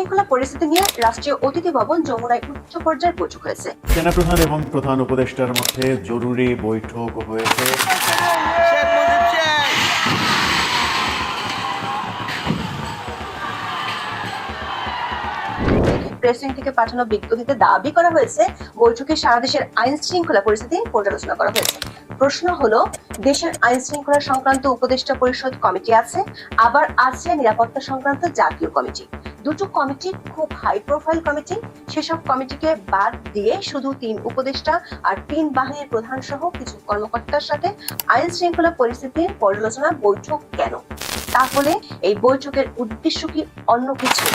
শৃঙ্খলা পরিস্থিতি নিয়ে রাষ্ট্রীয় অতিথি ভবন যমুনায় উচ্চ পর্যায়ের বৈঠক হয়েছে। সেনাপ্রধান এবং প্রধান উপদেষ্টার মধ্যে জরুরি বৈঠক হয়েছে। শেখ মুজিব শেখ প্রেসিং থেকে পাঠানো বিজ্ঞপ্তিতে দাবি করা হয়েছে বৈঠকে সারা দেশের আইন শৃঙ্খলা পরিস্থিতি পর্যালোচনা করা হয়েছে। প্রশ্ন হলো দেশের আইন শৃঙ্খলা সংক্রান্ত উপদেষ্টা পরিষদ কমিটি আছে আবার আছে নিরাপত্তা সংক্রান্ত জাতীয় কমিটি। দুটো কমিটি খুব হাই প্রোফাইল কমিটি সেসব কমিটিকে বাদ দিয়ে শুধু তিন উপদেষ্টা আর তিন বাহিনীর প্রধান সহ কিছু কর্মকর্তার সাথে আইন শৃঙ্খলা পরিস্থিতির পর্যালোচনা বৈঠক কেন? তাহলে এই বৈঠকের উদ্দেশ্য কি অন্য কিছু?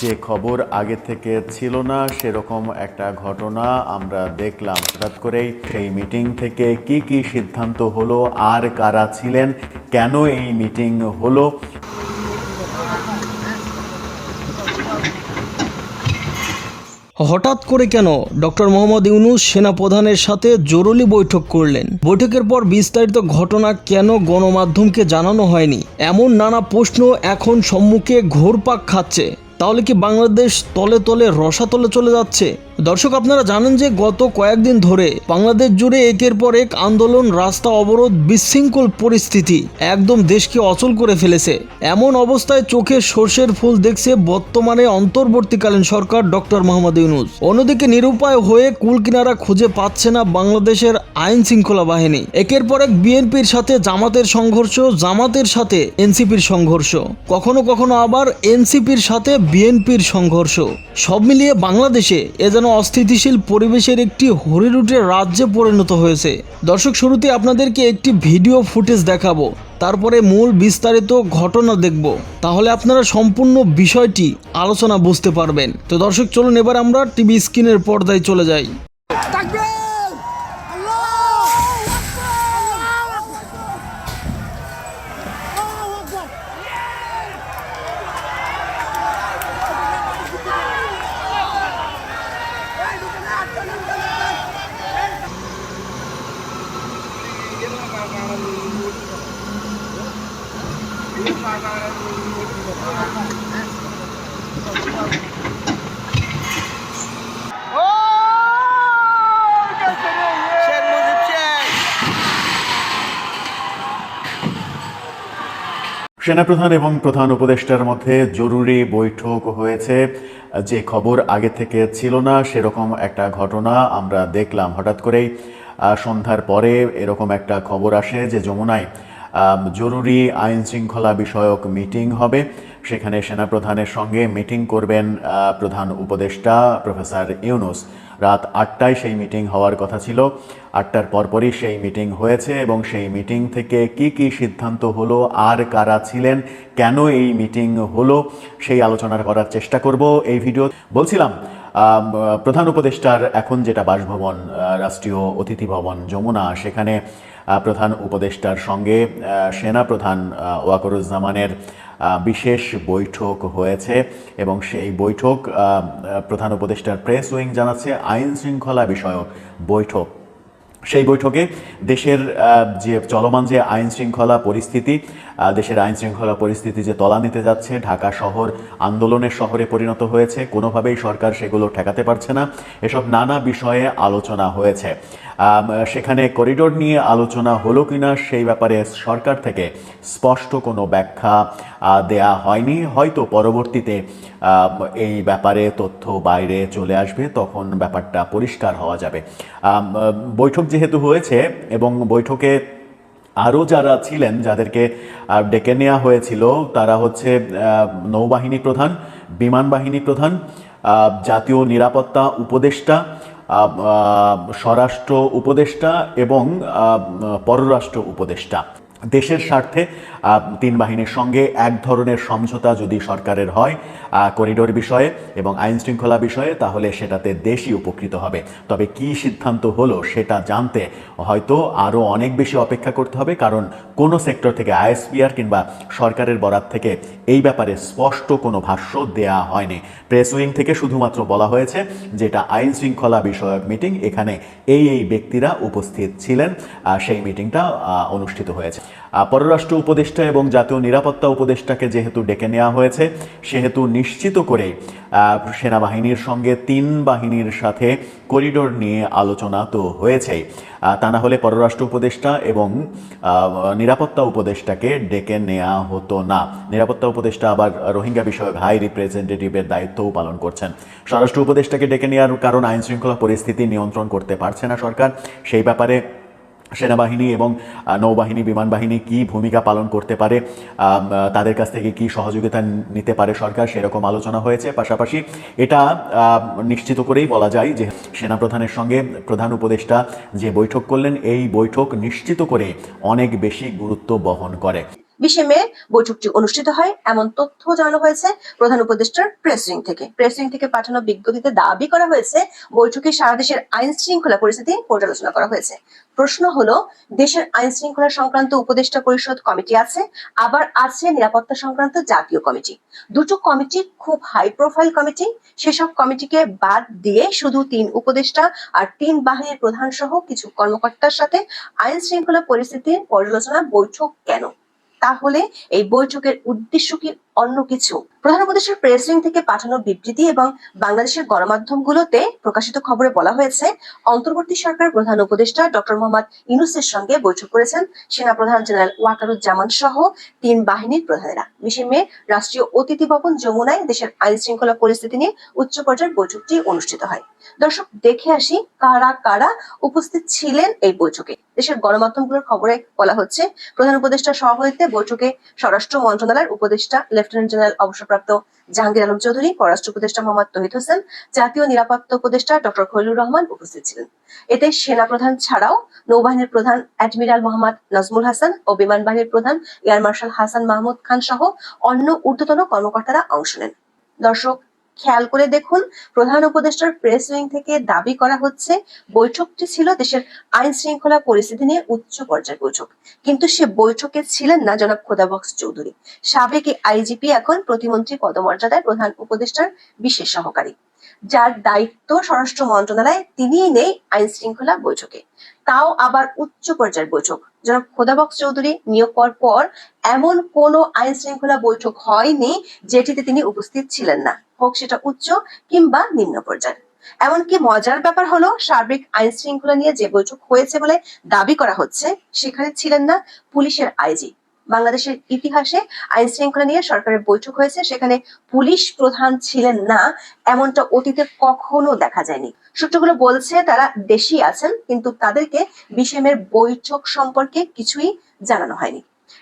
যে খবর আগে থেকে ছিল না, সেরকম একটা ঘটনা আমরা দেখলাম। হঠাৎ করেই সেই মিটিং থেকে কি কি সিদ্ধান্ত হলো, আর কারা ছিলেন, কেন এই মিটিং হলো? হঠাৎ করে কেন ডক্টর মোহাম্মদ ইউনুস সেনাপ্রধানের সাথে জরুরি বৈঠক করলেন? বৈঠকের পর বিস্তারিত ঘটনা কেন গণমাধ্যমকে জানানো হয়নি? এমন নানা প্রশ্ন এখন সম্মুখে ঘোরপাক খাচ্ছে। তাহলে কি বাংলাদেশ তলে তলে রসাতলে চলে যাচ্ছে? দর্শক, আপনারা জানেন যে গত কয়েকদিন ধরে বাংলাদেশ জুড়ে একের পর এক আন্দোলন, রাস্তা অবরোধ, বিশৃঙ্খল পরিস্থিতি একদম দেশকে অচল করে ফেলেছে। এমন অবস্থায় চোখে সর্ষের ফুল দেখছে বর্তমানে অন্তর্বর্তীকালীন সরকার ডক্টর মোহাম্মদ ইউনুস। অন্যদিকে নিরুপায় হয়ে কুল কিনারা খুঁজে পাচ্ছে না বাংলাদেশের আইন শৃঙ্খলা বাহিনী। একের পর এক বিএনপির সাথে জামাতের সংঘর্ষ, জামাতের সাথে এনসিপির সংঘর্ষ। কখনো কখনো আবার এনসিপির সাথে বিএনপির সংঘর্ষ। সব মিলিয়ে বাংলাদেশে এ যেন অস্থিতিশীল পরিবেশের একটি হরিরুটের রাজ্যে পরিণত হয়েছে। দর্শক, শুরুতে আপনাদেরকে একটি ভিডিও ফুটেজ দেখাবো। তারপরে মূল বিস্তারিত ঘটনা দেখব। তাহলে আপনারা সম্পূর্ণ বিষয়টি আলোচনা বুঝতে পারবেন। তো দর্শক, চলুন এবার আমরা টিভি স্ক্রিনের পর্দায় চলে যাই। সেনাপ্রধান এবং প্রধান উপদেষ্টার মধ্যে জরুরি বৈঠক হয়েছে। যে খবর আগে থেকে ছিল না, সেরকম একটা ঘটনা আমরা দেখলাম হঠাৎ করেই। সন্ধ্যার পরে এরকম একটা খবর আসে যে যমুনায় জরুরি আইন শৃঙ্খলা বিষয়ক মিটিং হবে। সেখানে সেনাপ্রধানের সঙ্গে মিটিং করবেন প্রধান উপদেষ্টা প্রফেসর ইউনুস। রাত আটটায় সেই মিটিং হওয়ার কথা ছিল। আটটার পরপরই সেই মিটিং হয়েছে এবং সেই মিটিং থেকে কি কি সিদ্ধান্ত হলো, আর কারা ছিলেন, কেন এই মিটিং হলো, সেই আলোচনা করার চেষ্টা করব এই ভিডিও বলছিলাম প্রধান উপদেষ্টার এখন যেটা বাসভবন রাষ্ট্রীয় অতিথি ভবন যমুনা, সেখানে প্রধান উপদেষ্টার সঙ্গে সেনা প্রধান ওয়াকরুজ্জামানের বিশেষ বৈঠক হয়েছে এবং সেই বৈঠক প্রধান উপদেষ্টার প্রেস উইং জানাচ্ছে আইন শৃঙ্খলা বিষয়ক বৈঠক। সেই বৈঠকে দেশের যে চলমান যে আইন শৃঙ্খলা পরিস্থিতি দেশের আইন শৃঙ্খলা পরিস্থিতি যে তলা নিতে যাচ্ছে, ঢাকা শহর আন্দোলনের শহরে পরিণত হয়েছে, কোনোভাবেই সরকার সেগুলো ঠেকাতে পারছে না। এসব নানা বিষয়ে আলোচনা হয়েছে। সেখানে করিডোর নিয়ে আলোচনা হলো কিনা সেই ব্যাপারে সরকার থেকে স্পষ্ট কোনো ব্যাখ্যা দেয়া হয়নি। হয়তো পরবর্তীতে এই ব্যাপারে তথ্য বাইরে চলে আসবে, তখন ব্যাপারটা পরিষ্কার হওয়া যাবে। বৈঠক যেহেতু হয়েছে এবং বৈঠকে আরও যারা ছিলেন, যাদেরকে ডেকে নেওয়া হয়েছিল, তারা হচ্ছে নৌবাহিনী প্রধান, বিমান বাহিনী প্রধান জাতীয় নিরাপত্তা উপদেষ্টা স্বরাষ্ট্র উপদেষ্টা এবং পররাষ্ট্র উপদেষ্টা। দেশের স্বার্থে তিন বাহিনীর সঙ্গে এক ধরনের সমঝোতা যদি সরকারের হয় করিডোর বিষয়ে এবং আইন শৃঙ্খলা বিষয়ে, তাহলে সেটাতে দেশই উপকৃত হবে। তবে কি সিদ্ধান্ত হলো সেটা জানতে হয়তো আরও অনেক বেশি অপেক্ষা করতে হবে, কারণ কোনো সেক্টর থেকে আইএসপিআর কিংবা সরকারের বরাত থেকে এই ব্যাপারে স্পষ্ট কোনো ভাষ্য দেয়া হয়নি। প্রেস উইং থেকে শুধুমাত্র বলা হয়েছে যেটা আইন শৃঙ্খলা বিষয়ক মিটিং, এখানে এই এই ব্যক্তিরা উপস্থিত ছিলেন সেই মিটিংটা অনুষ্ঠিত হয়েছে। পররাষ্ট্র উপদেষ্টা এবং জাতীয় নিরাপত্তা উপদেষ্টাকে যেহেতু ডেকে নেওয়া হয়েছে সেহেতু নিশ্চিত করে সেনাবাহিনীর সঙ্গে তিন বাহিনীর সাথে করিডোর নিয়ে আলোচনা তো হয়েছেই আহ, তা না হলে পররাষ্ট্র উপদেষ্টা এবং নিরাপত্তা উপদেষ্টাকে ডেকে নেওয়া হতো না। নিরাপত্তা উপদেষ্টা আবার রোহিঙ্গা বিষয়ক হাই রিপ্রেজেন্টেটিভের দায়িত্বও পালন করছেন। স্বরাষ্ট্র উপদেষ্টাকে ডেকে নেওয়ার কারণ আইনশৃঙ্খলা পরিস্থিতি নিয়ন্ত্রণ করতে পারছে না সরকার। সেই ব্যাপারে সেনাবাহিনী এবং নৌবাহিনী বিমান বাহিনী কি ভূমিকা পালন করতে পারে তাদের কাছ থেকে কি সহযোগিতা নিতে পারে সরকার, সেরকম আলোচনা হয়েছে। পাশাপাশি এটা নিশ্চিত করেই বলা যায় যে সেনাপ্রধানের সঙ্গে প্রধান উপদেষ্টা যে বৈঠক করলেন, এই বৈঠক নিশ্চিত করে অনেক বেশি গুরুত্ব বহন করে। বিশে মে বৈঠকটি অনুষ্ঠিত হয়, এমন তথ্য জানানো হয়েছে প্রধান উপদেষ্টার প্রেস থেকে। প্রেস থেকে পাঠানো বিজ্ঞপ্তিতে দাবি করা হয়েছে, বৈঠকে সারা দেশের আইন শৃঙ্খলা পরিস্থিতি পর্যালোচনা করা হয়েছে। প্রশ্ন হলো, দেশের আইন শৃঙ্খলা সংক্রান্ত উপদেষ্টা পরিষদ কমিটি আছে, আবার আছে নিরাপত্তা সংক্রান্ত জাতীয় কমিটি। দুটো কমিটি খুব হাই প্রোফাইল কমিটি, সেসব কমিটিকে বাদ দিয়ে শুধু তিন উপদেষ্টা আর তিন বাহিনীর প্রধান সহ কিছু কর্মকর্তার সাথে আইন শৃঙ্খলা পরিস্থিতির পর্যালোচনা বৈঠক কেন? তাহলে এই বৈঠকের উদ্দেশ্য কি অন্য কিছু? প্রধান উপদেষ্টার প্রেস উইং থেকে পাঠানো বিবৃতি এবং বাংলাদেশের গণমাধ্যমগুলোতে প্রকাশিত খবরে বলা হয়েছে, অন্তর্বর্তী সরকার প্রধান উপদেষ্টা ডক্টর মোহাম্মদ ইউনুসের সঙ্গে বৈঠক করেছেন। সেনাপ্রধান জেনারেল ওয়াকারুজ্জামান সহ তিন বাহিনীর প্রধানেরা। বিশে মে রাষ্ট্রীয় অতিথি ভবন যমুনায় দেশের আইন শৃঙ্খলা পরিস্থিতি নিয়ে উচ্চ পর্যায়ের বৈঠকটি অনুষ্ঠিত হয়। দর্শক, দেখে আসি কারা কারা উপস্থিত ছিলেন এই বৈঠকে। দেশের গণমাধ্যমগুলোর খবরে বলা হচ্ছে, প্রধান উপদেষ্টা সভাপতিত্বে বৈঠকে স্বরাষ্ট্র মন্ত্রণালয়ের উপদেষ্টা, লেফটেন্যান্ট জেনারেল অবসরপ্রাপ্ত জাহাঙ্গীর আলম চৌধুরী, পররাষ্ট্র উপদেষ্টা মোহাম্মদ তহিদ হোসেন, জাতীয় নিরাপত্তা উপদেষ্টা ডক্টর খৈলুর রহমান উপস্থিত ছিলেন। এতে সেনা প্রধান ছাড়াও নৌবাহিনীর প্রধান অ্যাডমিরাল মোহাম্মদ নজমুল হাসান ও বিমান বাহিনীর প্রধান এয়ার মার্শাল হাসান মাহমুদ খান সহ অন্য ঊর্ধ্বতন কর্মকর্তারা অংশ নেন। দর্শক খেয়াল করে দেখুন, প্রধান উপদেষ্টার প্রেস উইং থেকে দাবি করা হচ্ছে, বৈঠকটি ছিল দেশের আইন শৃঙ্খলা পরিস্থিতি নিয়ে উচ্চ পর্যায়ের বৈঠক। কিন্তু সে বৈঠকে ছিলেন না জনাব খোদাবক্স চৌধুরী। সাবেক আইজিপি এখন প্রতিমন্ত্রী পদমর্যাদায় প্রধান উপদেষ্টার বিশেষ সহকারী। যার দায়িত্ব স্বরাষ্ট্র মন্ত্রণালয়ে তিনিই নেই আইন শৃঙ্খলা বৈঠকে। তাও আবার উচ্চ পর্যায়ের বৈঠক। জনাব খোদাবক্স চৌধুরী নিয়োগ পাওয়ার পর এমন কোন আইন শৃঙ্খলা বৈঠক হয়নি যেটিতে তিনি উপস্থিত ছিলেন না। হোক সেটা উচ্চ কিংবা নিম্ন পর্যায়ের। এমনকি মজার ব্যাপার হলো, সার্বিক আইন শৃঙ্খলা নিয়ে যে বৈঠক হয়েছে বলে দাবি করা হচ্ছে, সেখানে ছিলেন না পুলিশের আইজি। বাংলাদেশের ইতিহাসে আইন শৃঙ্খলা নিয়ে সরকারের বৈঠক হয়েছে, সেখানে পুলিশ প্রধান ছিলেন না, এমনটা অতীতে কখনো দেখা যায়নি। সূত্রগুলো বলছে তারা দেশেই আছেন, কিন্তু তাদেরকে বিশেমের বৈঠক সম্পর্কে কিছুই জানানো হয়নি।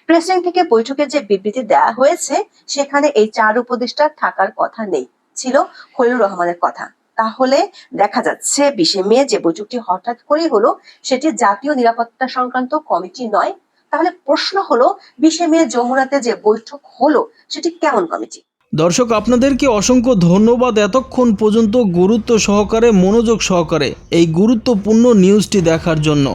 প্রেসিডেন্ট থেকে বৈঠকে যে বিবৃতি দেওয়া হয়েছে, সেখানে এই চার উপদেষ্টা থাকার কথা নেই, ছিল খলিলুর রহমানের কথা। তাহলে দেখা যাচ্ছে বিশে মে যে বৈঠকটি হঠাৎ করেই হলো, সেটি জাতীয় নিরাপত্তা সংক্রান্ত কমিটি নয় তাহলে প্রশ্ন হলো বিশে মে যমুনাতে যে বৈঠক হলো, সেটি কেমন কমিটি? দর্শক, আপনাদেরকে অসংখ্য ধন্যবাদ এতক্ষণ পর্যন্ত গুরুত্ব সহকারে, মনোযোগ সহকারে এই গুরুত্বপূর্ণ নিউজটি দেখার জন্য।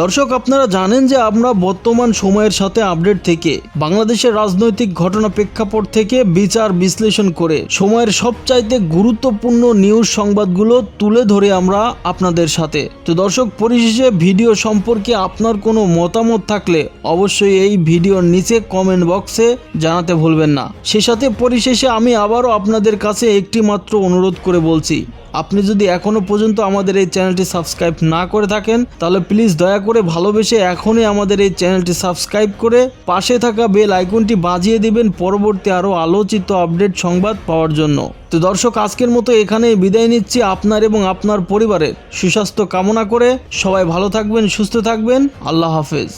দর্শক, আপনারা জানেন যে আমরা বর্তমান সময়ের সাথে আপডেট থেকে বাংলাদেশের রাজনৈতিক ঘটনা প্রেক্ষাপট থেকে বিচার বিশ্লেষণ করে সময়ের সবচাইতে গুরুত্বপূর্ণ নিউজ সংবাদগুলো তুলে ধরে আমরা আপনাদের সাথে। তো দর্শক, পরিশেষে ভিডিও সম্পর্কে আপনার কোনো মতামত থাকলে অবশ্যই এই ভিডিওর নিচে কমেন্ট বক্সে জানাতে ভুলবেন না। সে সাথে পরিশেষে আমি আবারও আপনাদের কাছে একটি মাত্র অনুরোধ করে বলছি, আপনি যদি এখনও পর্যন্ত আমাদের এই চ্যানেলটি সাবস্ক্রাইব না করে থাকেন, তাহলে প্লিজ দয়া করে ভালোবেসে এখনই আমাদের এই চ্যানেলটি সাবস্ক্রাইব করে পাশে থাকা বেল আইকনটি বাজিয়ে দিবেন পরবর্তী আরও আলোচিত আপডেট সংবাদ পাওয়ার জন্য। তো দর্শক, আজকের মতো এখানে বিদায় নিচ্ছি আপনার এবং আপনার পরিবারের। সুস্বাস্থ্য কামনা করে সবাই ভালো থাকবেন, সুস্থ থাকবেন। আল্লাহ হাফেজ।